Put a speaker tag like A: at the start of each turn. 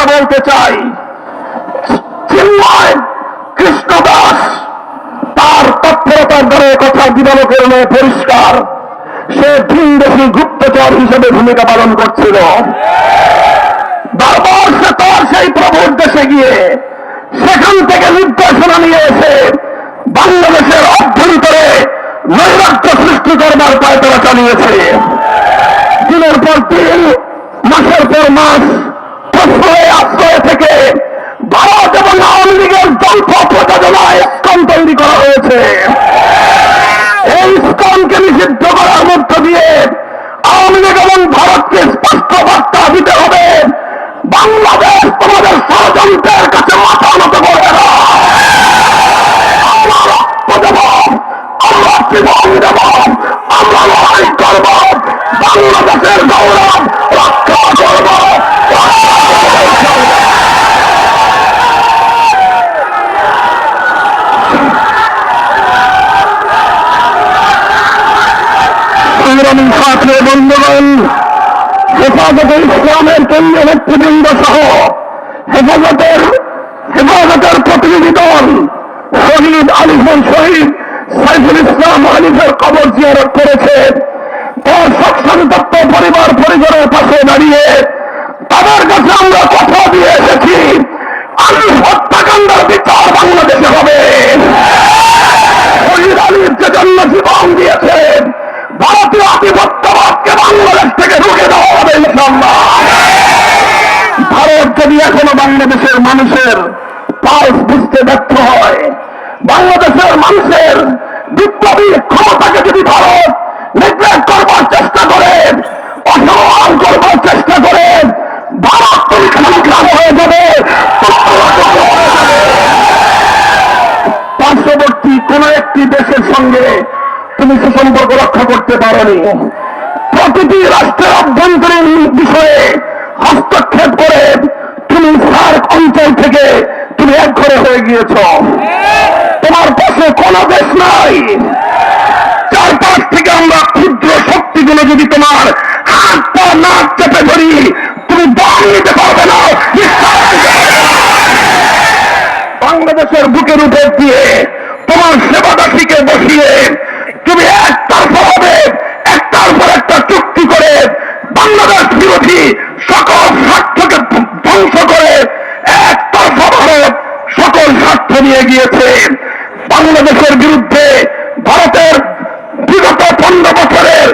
A: কথা বলতে চাই। কৃষ্ণ দাস তার তৎপরতার দ্বারা কথা দিবালোকের নয় পরিষ্কার। সে ভিনদেশী গুপ্তচর হিসেবে ভূমিকা পালন করছিল। বারবার সে তার সেই প্রভুর দেশে গিয়ে সেখান থেকে নির্দেশনা নিয়ে এসে বাংলাদেশের অভ্যন্তরে নৈরাজ্য সৃষ্টি করবার পায়তারা চালিয়েছে। দিনের পর দিন, মাসের পর মাস প্রশ্রয় আশ্রয় থেকে ভারত এবং আওয়ামী লীগের যৌথ প্রযোজনায় স্কম তৈরি করা হয়েছে। এই স্কমকে নিষিদ্ধ করার মধ্য দিয়ে আওয়ামী লীগ এবং ভারতকে স্পষ্ট বার্তা দিতে হবে, বাংলাদেশ তোমাদের ষড়যন্ত্রের কাছে মাথা নত করবে না আমরা আমরা লড়াই করব, বাংলাদেশের গৌরব রক্ষা করব সংগ্রামী ছাত্র বন্ধুগণ, হেফাজতে ইসলামের কেন্দ্রীয় নেতৃবৃন্দ সহ হেফাজতের হেফাজতের প্রতিনিধি দল, শহীদ আলিফুল শহীদ, সাইফুল ইসলাম আলিফের কবর জিয়ারত করেছে। তার সৎসন্তপ্ত পরিবার পরিবারের পাশে দাঁড়িয়ে তাদের কাছে আমরা কথা দিয়ে এসেছি আলিফ হত্যাকাণ্ডের বিচার বাংলাদেশে হবে শহীদ আলীর যে জন্য জীবন দিয়েছেন ভারতীয় আধিপত্যবাদকে বাংলাদেশ থেকে ঢুকে দেওয়া হবে ইনশাল্লাহ ভারত যদি এখনও বাংলাদেশের মানুষের পালস বুঝতে ব্যর্থ হয়। বাংলাদেশের মানুষের বিপ্লবী ক্ষমতাকে যদি ভারত নেগলেক্ট করবার চেষ্টা করেন অসম্মান করবার চেষ্টা করেন ভারত খারাপ হয়ে যাবে, পার্শ্ববর্তী কোন একটি দেশের সঙ্গে তুমি সুসম্পর্ক রক্ষা করতে পারোনি। প্রতিটি রাষ্ট্রের অভ্যন্তরীণ বিষয়ে হস্তক্ষেপ করে তুমি সার্ক অঞ্চল থেকে তুমি এক ঘরে হয়ে গিয়েছ তোমার পাশে কোন দেশ নাই চারপাশ থেকে আমরা ক্ষুদ্র শক্তিগুলো যদি তোমার হাত পা, নাক চেপে ধরি, তুমি দম নিতে পারবে না না। বাংলাদেশের বুকের উপর দিয়ে তোমার সেবাদাসীকে বসিয়ে তুমি একটার পর হবে, একটার পর একটা চুক্তি করে বাংলাদেশ বিরোধী সকল স্বার্থকে ধ্বংস করে পর সকল স্বার্থ নিয়ে গিয়েছে বাংলাদেশের বিরুদ্ধে ভারতের বিগত পনেরো বছরের